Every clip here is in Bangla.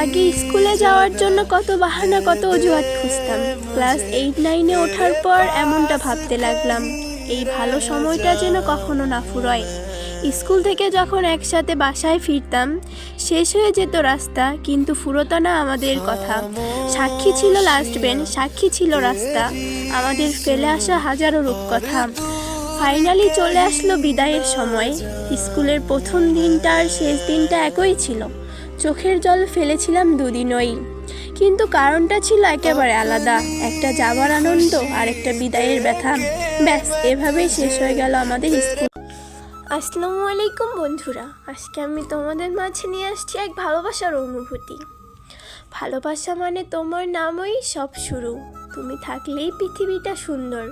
আগে স্কুলে যাওয়ার জন্য কত বাহানা, কত অজুহাত খুঁজতাম। ক্লাস এইট নাইনে ওঠার পর এমনটা ভাবতে লাগলাম, এই ভালো সময়টা যেন কখনো না ফুরয়। স্কুল থেকে যখন একসাথে বাসায় ফিরতাম, শেষ হয়ে যেত রাস্তা, কিন্তু ফুরোতো না আমাদের কথা। সাক্ষী ছিল লাস্ট বেঞ্চ সাক্ষী ছিল রাস্তা। আমাদের ফেলে আসা হাজারো রূপকথা। ফাইনালি চলে আসলো বিদায়ের সময়। স্কুলের প্রথম দিনটা আর শেষ দিনটা একই ছিল। চোখের জল ফেলেছিলাম দুদিনই। কিন্তু কারণটা ছিল একেবারে আলাদা। একটা যাবার আনন্দ আর একটা বিদায়ের ব্যথা। ব্যাস, এভাবেই শেষ হয়ে গেল আমাদের স্কুল। আসসালামু আলাইকুম বন্ধুরা। আজকে আমি তোমাদের মাঝে নিয়ে আসছি এক ভালোবাসার অনুভূতি। ভালোবাসা মানে তোমার নামই সব শুরু। তুমি থাকলেই পৃথিবীটা সুন্দর।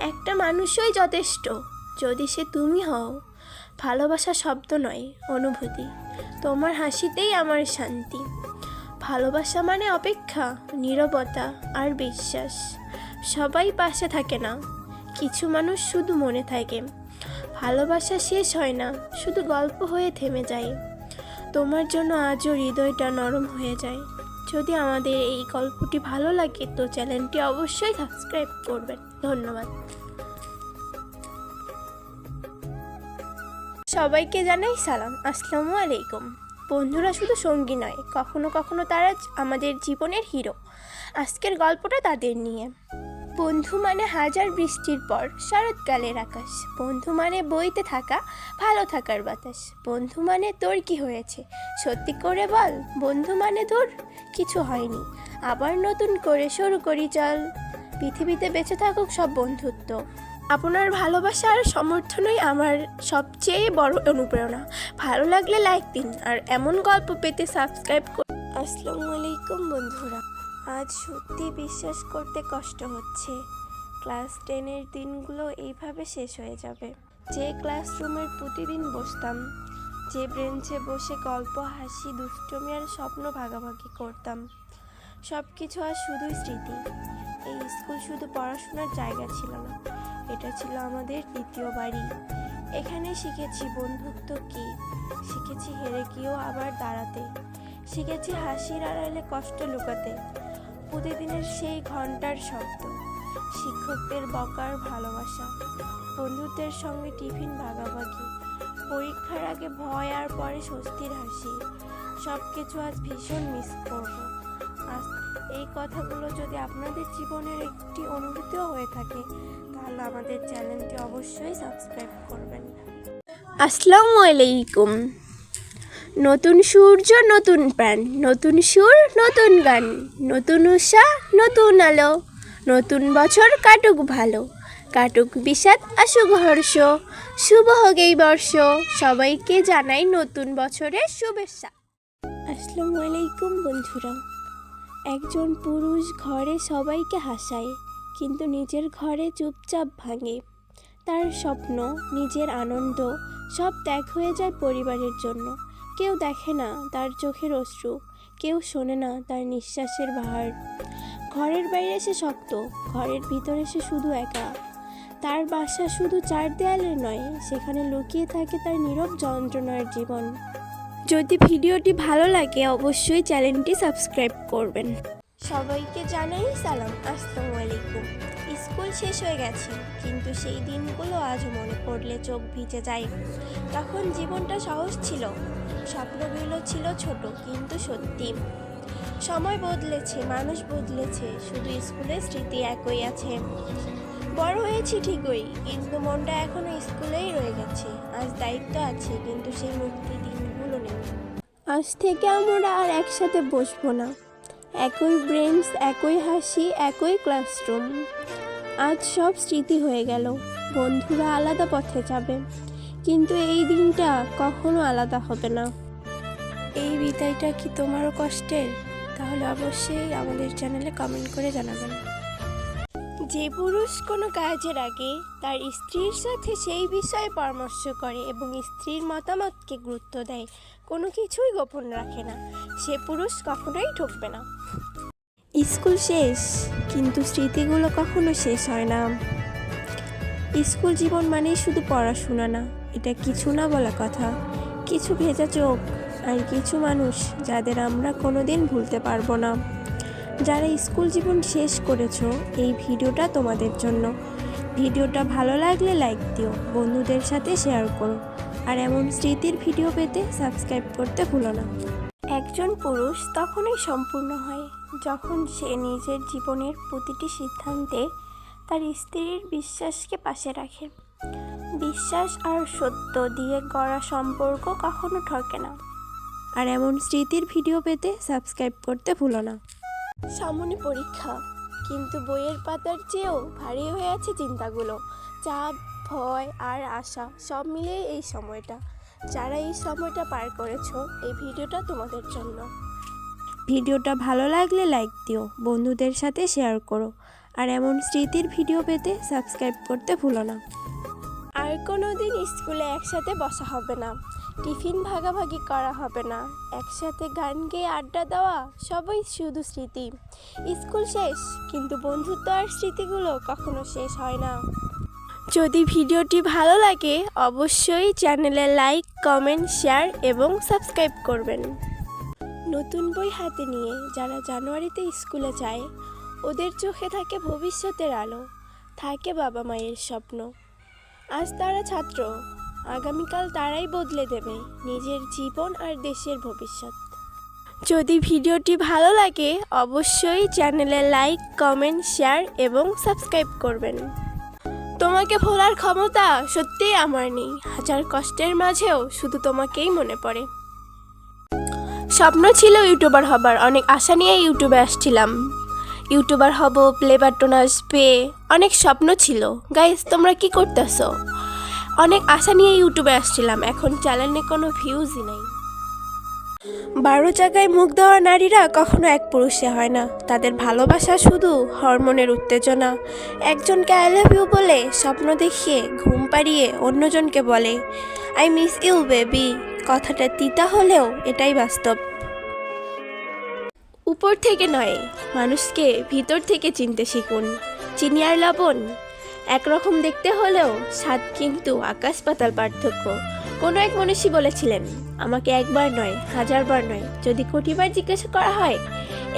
একটা মানুষই যথেষ্ট। যদি সে তুমি হও ভালোবাসা শব্দ নয়, অনুভূতি। তোমার হাসিতেই আমার শান্তি। ভালোবাসা মানে অপেক্ষা, নীরবতা আর বিশ্বাস। সবাই পাশে থাকে না, কিছু মানুষ শুধু মনে থাকে। ভালোবাসা শেষ হয় না, শুধু গল্প হয়ে থেমে যায়। তোমার জন্য আজও হৃদয়টা নরম হয়ে যায়। যদি আমাদের এই গল্পটি ভালো লাগে, তো চ্যানেলটি অবশ্যই সাবস্ক্রাইব করবেন। ধন্যবাদ। সবাইকে জানাই সালাম। আসসালামু আলাইকুম। বন্ধুরা শুধু সঙ্গী নয়, কখনো কখনো তারা আমাদের জীবনের হিরো। আজকের গল্পটা তাদের নিয়ে। বন্ধু মানে হাজার বৃষ্টির পর, শরৎকালের আকাশ। বন্ধু মানে বইতে থাকা, ভালো থাকার বাতাস। বন্ধু মানে তোর কি হয়েছে? সত্যি করে বল, বন্ধু মানে তোর কিছু হয়নি। আবার নতুন করে শুরু করি, চল। পৃথিবীতে বেঁচে থাকুক সব বন্ধুত্ব। আপনার ভালোবাসা আর সমর্থনই আমার সবচেয়ে বড় অনুপ্রেরণা। ভালো লাগলে লাইক দিন, আর এমন গল্প পেতে সাবস্ক্রাইব করুন আসসালামু আলাইকুম বন্ধুরা। আজ সত্যি বিশ্বাস করতে কষ্ট হচ্ছে। ক্লাস টেনের দিনগুলো এইভাবে শেষ হয়ে যাবে। যে ক্লাসরুমের প্রতিদিন বসতাম, যে ব্রেঞ্চে বসে গল্প, হাসি, দুষ্টমি আর স্বপ্ন ভাগাভাগি করতাম সব কিছু আর শুধুই স্মৃতি। এই স্কুল শুধু পড়াশোনার জায়গা ছিল না এটা ছিল আমাদের দ্বিতীয় বাড়ি। এখানে শিখেছি বন্ধুত্ব কী? শিখেছি হেরে গিয়েও আবার দাঁড়াতে। শিখেছি হাসির আড়ালে কষ্ট লুকাতে। প্রতিদিনের সেই ঘণ্টার শব্দ। শিক্ষকদের বকার ভালোবাসা। বন্ধুদের সঙ্গে টিফিন ভাগাভাগি। পরীক্ষার আগে ভয় আর পরে স্বস্তির হাসি। সব কিছু আজ ভীষণ মিস করব। আজ এই কথাগুলো যদি আপনাদের জীবনের একটি অনুভূতিও হয়ে থাকে তাহলে আমাদের চ্যানেলটি অবশ্যই সাবস্ক্রাইব করবেন। আসসালামু আলাইকুম। নতুন সূর্য নতুন প্রাণ নতুন সুর নতুন গান নতুন উষা নতুন আলো নতুন বছর কাটুক ভালো কাটুক বিষাদ আসুক হর্ষ শুভ হোক এই বর্ষ সবাইকে জানাই নতুন বছরের শুভেচ্ছা। আসসালামু আলাইকুম বন্ধুরা। একজন পুরুষ ঘরে সবাইকে হাসায় কিন্তু নিজের ঘরে চুপচাপ ভাঙে। তার স্বপ্ন, নিজের আনন্দ সব ত্যাগ হয়ে যায় পরিবারের জন্য। কেউ দেখে না তার চোখের অশ্রু, কেউ শোনে না তার নিঃশ্বাসের ভার। ঘরের বাইরে সে শক্ত, ঘরের ভিতরে সে শুধু একা। তার বাসা শুধু চার দেয়ালের নয়, সেখানে লুকিয়ে থাকে তার নীরব যন্ত্রণার জীবন। যদি ভিডিওটি ভালো লাগে, অবশ্যই চ্যানেলটি সাবস্ক্রাইব করবেন। সবাইকে জানাই সালাম, আসসালামু আলাইকুম। স্কুল শেষ হয়ে গেছে, কিন্তু সেই দিনগুলো আজ মনে পড়লে চোখ ভিজে যায়। তখন জীবনটা সহজ ছিল, স্বপ্নগুলো ছিল ছোট, কিন্তু সত্যি। সময় বদলেছে, মানুষ বদলেছে, শুধু স্কুলের স্মৃতি একই আছে। বড় হয়েছি ঠিকই, কিন্তু মনটা এখনও স্কুলেই রয়ে গেছে। আজ দায়িত্ব আছে, কিন্তু সেই মুক্তি দিনগুলো নেই। আজ থেকে আমরা আর একসাথে বসবো না। একই ব্রেঞ্চ একই হাসি, একই ক্লাসরুম। আজ সব স্মৃতি হয়ে গেল। বন্ধুরা আলাদা পথে যাবে। কিন্তু এই দিনটা কখনো আলাদা হবে না। এই বিদায়টা কি তোমারও কষ্টের? তাহলে অবশ্যই আমাদের চ্যানেলে কমেন্ট করে জানাবেন। যে পুরুষ কোনো কাজের আগে তার স্ত্রীর সাথে সেই বিষয়ে পরামর্শ করে এবং স্ত্রীর মতামতকে গুরুত্ব দেয়, কোনো কিছুই গোপন রাখে না। সে পুরুষ কখনোই ঠকবে না। স্কুল শেষ, কিন্তু স্মৃতিগুলো কখনো শেষ হয় না। স্কুল জীবন মানেই শুধু পড়াশোনা না, এটা কিছু না বলা কথা। কিছু ভেজা চোখ আর কিছু মানুষ যাদের আমরা কোনোদিন ভুলতে পারব না। যারা স্কুল জীবন শেষ করেছ এই ভিডিওটা তোমাদের জন্য। ভিডিওটা ভালো লাগলে লাইক দিও বন্ধুদের সাথে শেয়ার করো। আর এমন স্মৃতির ভিডিও পেতে সাবস্ক্রাইব করতে ভুলো না। একজন পুরুষ তখনই সম্পূর্ণ হয় যখন সে নিজের জীবনের প্রতিটি সিদ্ধান্তে তার স্ত্রীর বিশ্বাসকে পাশে রাখে। বিশ্বাস আর সত্য দিয়ে গড়া সম্পর্ক কখনো ঠকে না। আর এমন স্মৃতির ভিডিও পেতে সাবস্ক্রাইব করতে ভুলো না। সামনে পরীক্ষা। কিন্তু বইয়ের পাতার চেয়েও ভারী হয়ে আছে চিন্তাগুলো। চাপ, ভয় আর আশা, সব মিলিয়ে এই সময়টা। যারা এই সময়টা পার করেছ, এই ভিডিওটা তোমাদের জন্য। ভিডিওটা ভালো লাগলে লাইক দিও, বন্ধুদের সাথে শেয়ার করো। আর এমন স্মৃতির ভিডিও পেতে সাবস্ক্রাইব করতে ভুলো না। আর কোনো দিন স্কুলে একসাথে বসা হবে না। টিফিন ভাগাভাগি করা হবে না। একসাথে গান গেয়ে আড্ডা দেওয়া সবই শুধু স্মৃতি। স্কুল শেষ, কিন্তু বন্ধুত্ব আর স্মৃতিগুলো কখনো শেষ হয় না। যদি ভিডিওটি ভালো লাগে, অবশ্যই চ্যানেলে লাইক, কমেন্ট, শেয়ার এবং সাবস্ক্রাইব করবেন। নতুন বই হাতে নিয়ে যারা জানুয়ারিতে স্কুলে যায়, ওদের চোখে থাকে ভবিষ্যতের আলো, থাকে বাবা মায়ের স্বপ্ন। আজ তারা ছাত্র আগামীকাল তারাই বদলে দেবে নিজের জীবন আর দেশের ভবিষ্যৎ। যদি ভিডিওটি ভালো লাগে, অবশ্যই চ্যানেলে লাইক, কমেন্ট, শেয়ার এবং সাবস্ক্রাইব করবেন। তোমাকে ভোলার ক্ষমতা সত্যিই আমার নেই, হাজার কষ্টের মাঝেও শুধু তোমাকেই মনে পড়ে। স্বপ্ন ছিল ইউটিউবার হবার, অনেক আশা নিয়ে ইউটিউবে আসছিলাম। ইউটিউবার হব, প্লে বাটন আসবে, অনেক স্বপ্ন ছিল। গাইস, তোমরা কি করতেছো? অনেক আশা নিয়ে ইউটিউবে আসছিলাম। এখন চ্যানেলে কোনো ভিউজই নেই। বারো জায়গায় মুখ দেওয়া নারীরা কখনো এক পুরুষে হয় না। তাদের ভালোবাসা শুধু হরমোনের উত্তেজনা। একজনকে আই লাভ ইউ বলে স্বপ্ন দেখিয়ে ঘুম পাড়িয়ে অন্যজনকে বলে আই মিস ইউ বেবি কথাটা তিতা হলেও এটাই বাস্তব। উপর থেকে নয়, মানুষকে ভিতর থেকে চিনতে শিখুন। চিনি আর লবণ একরকম দেখতে হলেও স্বাদ কিন্তু আকাশ পাতাল পার্থক্য। কোনো এক মনীষী বলেছিলেন, আমাকে একবার নয়, হাজারবার নয়, যদি কোটিবার জিজ্ঞাসা করা হয়,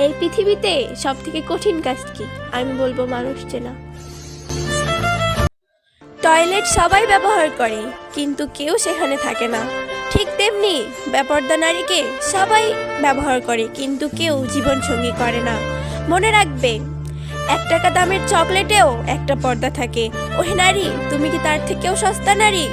এই পৃথিবীতে সব থেকে কঠিন কাজ কি? আমি বলব মানুষ চেনা। টয়লেট সবাই ব্যবহার করে, কিন্তু কেউ সেখানে থাকে না। ঠিক তেমনি ব্যাপারদা নারীকে সবাই ব্যবহার করে, কিন্তু কেউ জীবনসঙ্গী করে না। মনে রাখবে এক টাকা দামের চকলেটেও একটা পর্দা থাকে। ওহে নারী, তুমি কি তার থেকেও সস্তা নারী?